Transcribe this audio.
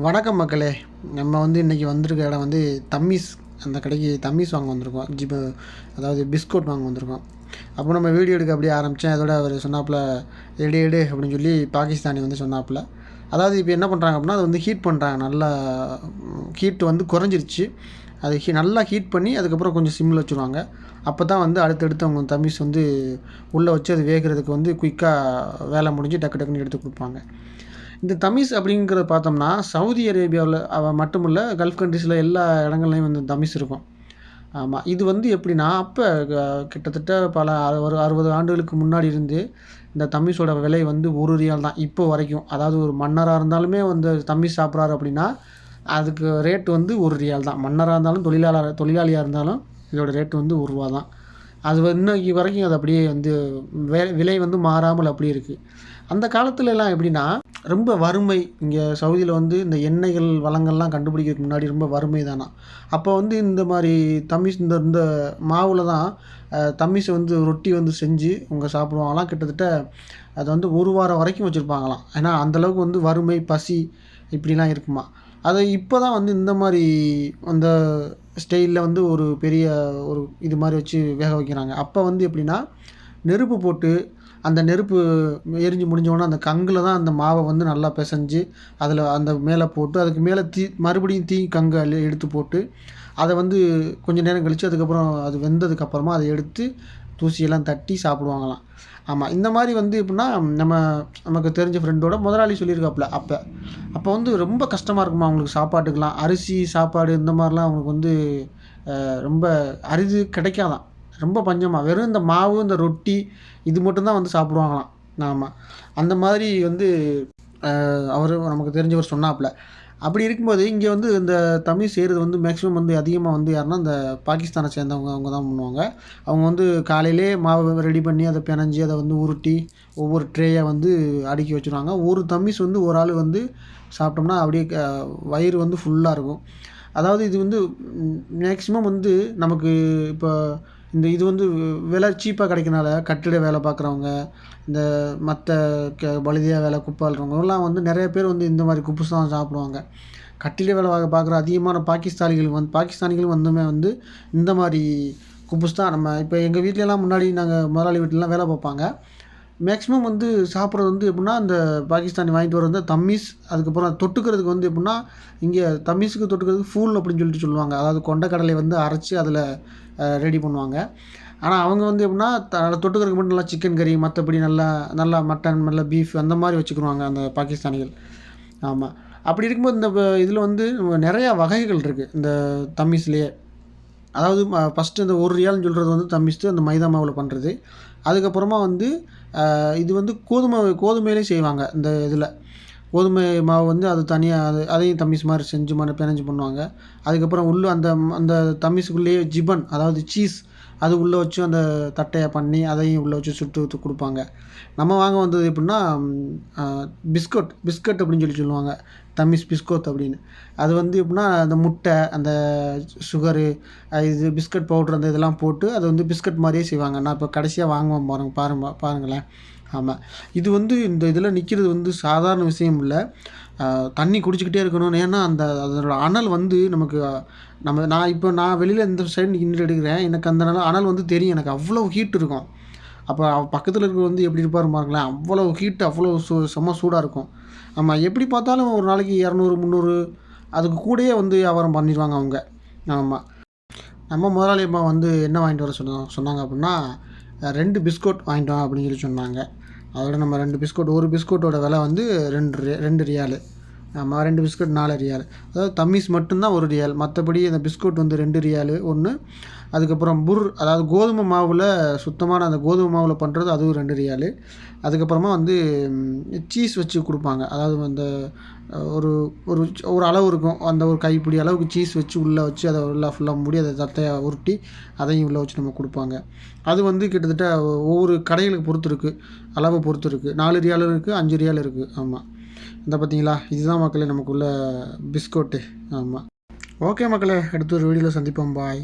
வணக்கம் மக்களே. நம்ம வந்து இன்றைக்கி வந்திருக்க இடம் வந்து தம்மீஸ். அந்த கடைக்கு தம்மீஸ் வாங்க வந்திருக்கோம். ஜிப அதாவது பிஸ்கட் வாங்க வந்திருக்கோம். அப்போ நம்ம வீடியோ எடுக்க அப்படியே ஆரம்பித்தேன் அதோட அவர் சொன்னாப்புல எடு எடு அப்படின்னு சொல்லி பாகிஸ்தானி வந்து சொன்னாப்புல. அதாவது இப்போ என்ன பண்ணுறாங்க அப்படின்னா அது வந்து ஹீட் பண்ணுறாங்க நல்லா ஹீட் வந்து குறைஞ்சிருச்சு. அது ஹீ நல்லா ஹீட் பண்ணி அதுக்கப்புறம் கொஞ்சம் சிம்மில் வச்சுருவாங்க. அப்போ தான் வந்து அடுத்தடுத்து அவங்க தம்மீஸ் வந்து உள்ளே வச்சு அது வேகிறதுக்கு வந்து குயிக்காக வேலை முடிஞ்சு டக்கு டக்குன்னு எடுத்து கொடுப்பாங்க. இந்த தமிஸ் அப்படிங்கிறத பார்த்தோம்னா சவுதி அரேபியாவில் அவ மட்டும் இல்லை கல்ஃப் கண்ட்ரிஸில் எல்லா இடங்கள்லையும் வந்து தமிஸ் இருக்கும். ஆமாம் இது வந்து எப்படின்னா அப்போ கிட்டத்தட்ட பல ஒரு அறுபது ஆண்டுகளுக்கு முன்னாடி இருந்து இந்த தமிஸோட விலை வந்து ஒரு ரியால் தான். இப்போ வரைக்கும் அதாவது ஒரு மன்னராக இருந்தாலுமே வந்து தமிஸ் சாப்பிட்றாரு அப்படின்னா அதுக்கு ரேட் வந்து ஒரு ரியால் தான். மன்னராக இருந்தாலும் தொழிலாளர் தொழிலாளியாக இருந்தாலும் இதோட ரேட்டு வந்து ஒரு ரூபா தான். அது இன்னைக்கு வரைக்கும் அது அப்படியே வந்து வே விலை வந்து மாறாமல் அப்படியே இருக்குது அந்த காலத்துலலாம் எப்படின்னா ரொம்ப வறுமை. இங்கே சவுதியில் வந்து இந்த எண்ணெய்கள் வளங்கள்லாம் கண்டுபிடிக்கிறதுக்கு முன்னாடி ரொம்ப வறுமை தானா. அப்போ வந்து இந்த மாதிரி தமிஸ் இந்த இந்த மாவில் தான் தமிஸை வந்து ரொட்டி வந்து செஞ்சு அவங்க சாப்பிடுவாங்களாம். கிட்டத்தட்ட அதை வந்து ஒரு வாரம் வரைக்கும் வச்சுருப்பாங்களாம். ஏன்னா அந்தளவுக்கு வந்து வறுமை பசி இப்படிலாம் இருக்குமா. அதை இப்போ தான் வந்து இந்த மாதிரி அந்த ஸ்டைலில் வந்து ஒரு பெரிய ஒரு இது மாதிரி வச்சு வேக வைக்கிறாங்க. அப்போ வந்து எப்படின்னா நெருப்பு போட்டு அந்த நெருப்பு எரிஞ்சு முடிஞ்சோடனே அந்த கங்கில் தான் அந்த மாவை வந்து நல்லா பிசைஞ்சு அதில் அந்த மேலே போட்டு அதுக்கு மேலே தீ மறுபடியும் தீ கங்கு எடுத்து போட்டு அதை வந்து கொஞ்சம் நேரம் கழித்து அதுக்கப்புறம் அது வெந்ததுக்கப்புறமா அதை எடுத்து தூசியெல்லாம் தட்டி சாப்பிடுவாங்களாம். ஆமாம் இந்த மாதிரி வந்து எப்படின்னா நம்ம நமக்கு தெரிஞ்ச ஃப்ரெண்டோட முதலாளி சொல்லியிருக்காப்புல அப்போ. அப்போ வந்து ரொம்ப கஷ்டமாக இருக்குமா அவங்களுக்கு சாப்பாட்டுக்கெலாம் அரிசி சாப்பாடு இந்த மாதிரிலாம் அவங்களுக்கு வந்து ரொம்ப அரிது கிடைக்காதான் ரொம்ப பஞ்சமாக வெறும் இந்த மாவு இந்த ரொட்டி இது மட்டும்தான் வந்து சாப்பிடுவாங்களாம். ஆமாம் அந்த மாதிரி வந்து அவர் நமக்கு தெரிஞ்சவர் சொன்னாப்புல அப்படி இருக்கும்போது இங்கே வந்து இந்த தமிழ் செய்கிறது வந்து மேக்ஸிமம் வந்து அதிகமாக வந்து யாருன்னா இந்த பாகிஸ்தானை சேர்ந்தவங்க அவங்க தான் பண்ணுவாங்க. அவங்க வந்து காலையிலே மாவை ரெடி பண்ணி அதை பிணைஞ்சி அதை வந்து உருட்டி ஒவ்வொரு ட்ரேயாக வந்து அடுக்கி வச்சுருவாங்க. ஒரு தமிஸ் வந்து ஒரு ஆள் வந்து சாப்பிட்டோம்னா அப்படியே வயிறு வந்து ஃபுல்லாக இருக்கும். அதாவது இது வந்து மேக்ஸிமம் வந்து நமக்கு இப்போ இந்த இது வந்து விலை சீப்பாக கிடைக்கனால கட்டிட வேலை பார்க்குறவங்க இந்த மற்ற க பழுதியாக வேலை குப்பாளுறவங்கலாம் வந்து நிறைய பேர் வந்து இந்த மாதிரி குப்புஸ் தான் சாப்பிடுவாங்க. கட்டிட வேலை பார்க்குற அதிகமான பாகிஸ்தானிகள் வந்து பாகிஸ்தானிகள் வந்துமே வந்து இந்த மாதிரி குப்புஸ் தான் நம்ம இப்போ எங்கள் வீட்டிலலாம் முன்னாடி நாங்கள் முதலாளி வீட்டிலலாம் வேலை பார்ப்பாங்க. மேக்ஸிமம் வந்து சாப்பிட்றது வந்து எப்படின்னா அந்த பாகிஸ்தானி வாங்கிட்டு வர வந்து தம்மிஸ் அதுக்கப்புறம் தொட்டுக்கிறதுக்கு வந்து எப்படின்னா இங்கே தம்மிஸுக்கு தொட்டுக்கிறதுக்கு ஃபூல் அப்படின்னு சொல்லிட்டு சொல்லுவாங்க. அதாவது கொண்டக்கடலை வந்து அரைச்சி அதில் ரெடி பண்ணுவாங்க. ஆனால் அவங்க வந்து எப்படின்னா தொட்டுக்கிறதுக்கு மட்டும் நல்லா சிக்கன் கறி மற்றபடி நல்லா நல்லா மட்டன் நல்லா பீஃப் அந்த மாதிரி வச்சுக்கிடுவாங்க அந்த பாகிஸ்தானிகள். ஆமாம் அப்படி இருக்கும்போது இந்த இதில் வந்து நிறையா வகைகள் இருக்குது இந்த தம்மிஸ்லேயே. அதாவது ஃபஸ்ட்டு இந்த ஒரு ரியால்னு சொல்கிறது வந்து தம்மிஸ்ட்டு அந்த மைதா மாவில் பண்ணுறது அதுக்கப்புறமா வந்து இது வந்து கோதுமை கோதுமையிலே செய்வாங்க இந்த இதில். கோதுமை மாவு வந்து அது தனியாக அது அதையும் தம்மிஸ் மாதிரி செஞ்சு மாதிரி பிணைஞ்சு பண்ணுவாங்க. அதுக்கப்புறம் உள்ளே அந்த அந்த தம்மிஸுக்குள்ளேயே ஜிபன் அதாவது சீஸ் அது உள்ளே வச்சு அந்த தட்டையை பண்ணி அதையும் உள்ளே வச்சு சுட்டு ஊற்று கொடுப்பாங்க. நம்ம வாங்க வந்தது எப்படின்னா பிஸ்கட் பிஸ்கட் அப்படின்னு சொல்லி சொல்லுவாங்க. தமிஸ் பிஸ்கோத் அப்படின்னு. அது வந்து எப்படின்னா அந்த முட்டை அந்த சுகரு இது பிஸ்கட் பவுட்ரு அந்த இதெல்லாம் போட்டு அது வந்து பிஸ்கட் மாதிரியே செய்வாங்க. நான் இப்போ கடைசியாக வாங்குவேன் பாருங்கள் பாருங்க பாருங்களேன். ஆமாம் இது வந்து இந்த இதில் நிற்கிறது வந்து சாதாரண விஷயம் இல்லை. தண்ணி குடிச்சிக்கிட்டே இருக்கணும் ஏன்னா அந்த அதனோட அனல் வந்து நமக்கு நம்ம நான் இப்போ நான் வெளியில் இந்த சைடு நின்று எடுக்கிறேன். எனக்கு அந்த அனல் வந்து தெரியும். எனக்கு அவ்வளோ ஹீட் இருக்கும். அப்போ பக்கத்தில் இருக்கிற வந்து எப்படி இருப்பார் பாருங்களேன். அவ்வளோ ஹீட் அவ்வளோ சூ செம்ம சூடாக இருக்கும். ஆமாம் எப்படி பார்த்தாலும் ஒரு நாளைக்கு இரநூறு முந்நூறு அதுக்கு கூடயே வந்து வியாபாரம் பண்ணிடுவாங்க அவங்க. ஆமாம் நம்ம முதலாளி அம்மா வந்து என்ன வாங்கிட்டு வர சொன்னோம் சொன்னாங்க அப்படின்னா ரெண்டு பிஸ்கட் வாங்கிட்டு அப்படின்னு சொல்லி சொன்னாங்க. அதோட நம்ம ரெண்டு பிஸ்கட் ஒரு பிஸ்கட்டோட விலை வந்து ரெண்டு ரெண்டு ரியாலு. ஆமாம் ரெண்டு பிஸ்கட் நாலு ரியால். அதாவது தம்மிஸ் மட்டும்தான் ஒரு ரியால். மற்றபடி அந்த பிஸ்கட் வந்து ரெண்டு ரியாலு ஒன்று அதுக்கப்புறம் புர் அதாவது கோதுமை மாவில் சுத்தமான அந்த கோதுமை மாவில் பண்ணுறது அதுவும் ரெண்டு ரியாலு. அதுக்கப்புறமா வந்து சீஸ் வச்சு கொடுப்பாங்க. அதாவது அந்த ஒரு ஒரு ஒரு அளவு இருக்கும். அந்த ஒரு கைப்பிடி அளவுக்கு சீஸ் வச்சு உள்ளே வச்சு அதை உள்ளே ஃபுல்லாக மூடி அதை தத்தையை உருட்டி அதையும் உள்ளே வச்சு நம்ம கொடுப்பாங்க. அது வந்து கிட்டத்தட்ட ஒவ்வொரு கடைகளுக்கு பொறுத்து இருக்குது அளவை பொறுத்து இருக்குது நாலு ரியாலும் இருக்குது அஞ்சு ரியால் இருக்குது ஆமாம் இந்த பார்த்தீங்களா இதுதான் மக்களே நமக்குள்ள பிஸ்கோட்டு. ஆமாம் ஓகே மக்களே அடுத்த ஒரு வீடியோவில் சந்திப்போம். பாய்.